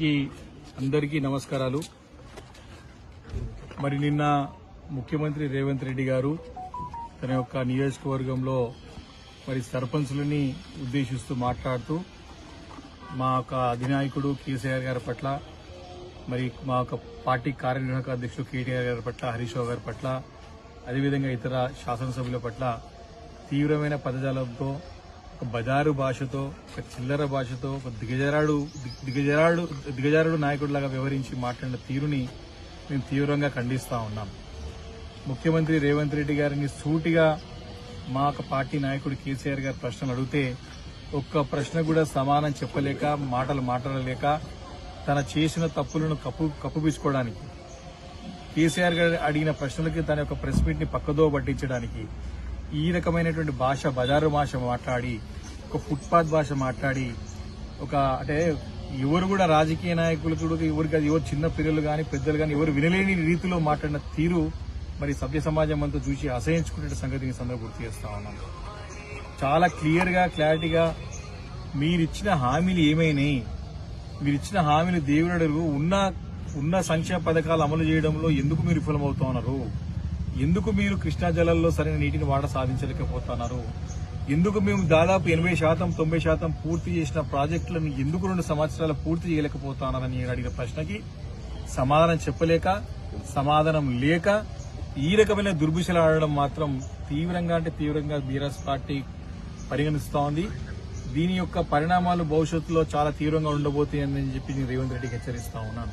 అందరికీ అందరికీ నమస్కారాలు. మరి నిన్న ముఖ్యమంత్రి రేవంత్ రెడ్డి గారు తన యొక్క నియోజకవర్గంలో మరి సర్పంచులని ఉద్దేశిస్తూ మాట్లాడుతూ మా యొక్క అధినాయకుడు కేసీఆర్ గారి పట్ల మరి మా యొక్క పార్టీ కార్యనిర్వాహక అధ్యక్షుడు కేటీఆర్ గారి పట్ల హరీష్ రావు గారి పట్ల అదేవిధంగా ఇతర శాసనసభ్యుల పట్ల తీవ్రమైన పదజాలంతో ఒక బజారు భాషతో ఒక చిల్లర భాషతో ఒక దిగజారాడు దిగజారాడు దిగజారుడు నాయకుడిలాగా వ్యవహరించి మాట్లాడిన తీరుని మేము తీవ్రంగా ఖండిస్తూ ఉన్నాం. ముఖ్యమంత్రి రేవంత్ రెడ్డి గారిని సూటిగా మా ఒక పార్టీ నాయకుడు కేసీఆర్ గారు ప్రశ్నలు అడిగితే ఒక్క ప్రశ్న కూడా సమానం చెప్పలేక మాటలు మాట్లాడలేక తన చేసిన తప్పులను కప్పు కప్పుపించుకోవడానికి కేసీఆర్ గారు అడిగిన ప్రశ్నలకి తన యొక్క ప్రెస్ మీట్ని పక్కదో పట్టించడానికి ఈ రకమైనటువంటి భాష బజారు భాష మాట్లాడి ఒక ఫుట్పాత్ భాష మాట్లాడి ఒక అంటే ఎవరు కూడా రాజకీయ నాయకులు కూడా ఎవరికి అది ఎవరు చిన్న పిల్లలు కానీ పెద్దలు కానీ ఎవరు వినలేని రీతిలో మాట్లాడిన తీరు మరి సభ్య సమాజం అంతా చూసి అసహించుకునే సంగతిని సందర్భం గుర్తు చేస్తా ఉన్నాం చాలా క్లియర్గా క్లారిటీగా మీరిచ్చిన హామీలు ఏమైనాయి? మీరిచ్చిన హామీలు దేవుడు ఉన్న ఉన్న సంక్షేమ పథకాలు అమలు చేయడంలో ఎందుకు మీరు విఫలమవుతా ఉన్నారు? ఎందుకు మీరు కృష్ణా జలాల్లో సరైన నీటిని వాడ సాధించలేకపోతున్నారు? ఎందుకు మేము దాదాపు ఎనభై శాతం తొంభై శాతం పూర్తి చేసిన ప్రాజెక్టులను ఎందుకు రెండు సంవత్సరాలు పూర్తి చేయలేకపోతున్నారని నేను అడిగిన ప్రశ్నకి సమాధానం చెప్పలేక సమాధానం లేక ఈ రకమైన దుర్భుషలాడడం ఆడడం మాత్రం తీవ్రంగా అంటే తీవ్రంగా బీఆర్ఎస్ పార్టీ పరిగణిస్తా ఉంది దీని యొక్క పరిణామాలు భవిష్యత్తులో చాలా తీవ్రంగా ఉండబోతాయని చెప్పి నేను రేవంత్ రెడ్డికి హెచ్చరిస్తా ఉన్నాను.